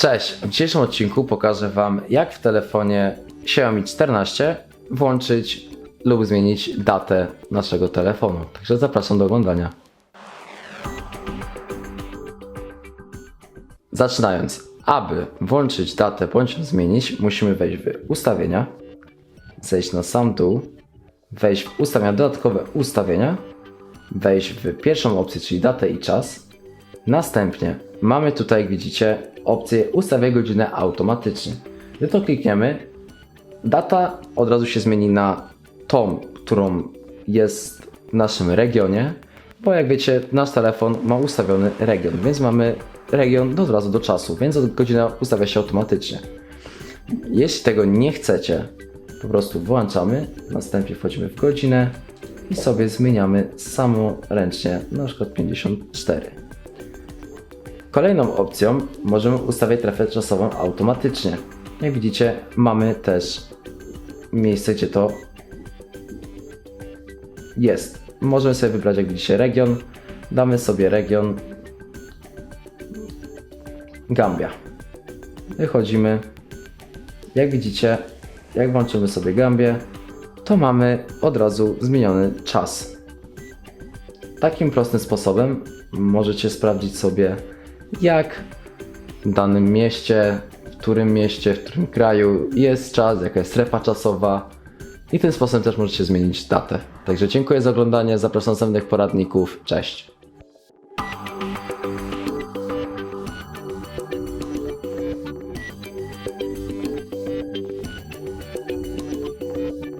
Cześć! W dzisiejszym odcinku pokażę Wam, jak w telefonie Xiaomi 14 włączyć lub zmienić datę naszego telefonu. Także zapraszam do oglądania. Zaczynając, aby włączyć datę bądź zmienić, musimy wejść w ustawienia, zejść na sam dół, wejść w ustawienia, dodatkowe ustawienia, wejść w pierwszą opcję, czyli datę i czas. Następnie mamy tutaj, jak widzicie, opcję ustawiaj godzinę automatycznie. Gdy to klikniemy, data od razu się zmieni na tą, którą jest w naszym regionie, bo jak wiecie, nasz telefon ma ustawiony region, więc mamy region od razu do czasu, więc godzina ustawia się automatycznie. Jeśli tego nie chcecie, po prostu włączamy, następnie wchodzimy w godzinę i sobie zmieniamy samoręcznie, na przykład 54. Kolejną opcją możemy ustawiać trefę czasową automatycznie. Jak widzicie, mamy też miejsce, gdzie to jest. Możemy sobie wybrać, jak widzicie, region. Damy sobie region Gambia. Wychodzimy. Jak widzicie, jak włączymy sobie Gambię, to mamy od razu zmieniony czas. Takim prostym sposobem możecie sprawdzić sobie, jak w danym mieście, w którym mieście, w którym kraju jest czas, jaka jest strefa czasowa. I tym sposobem też możecie zmienić datę. Także dziękuję za oglądanie, zapraszam następnych poradników. Cześć!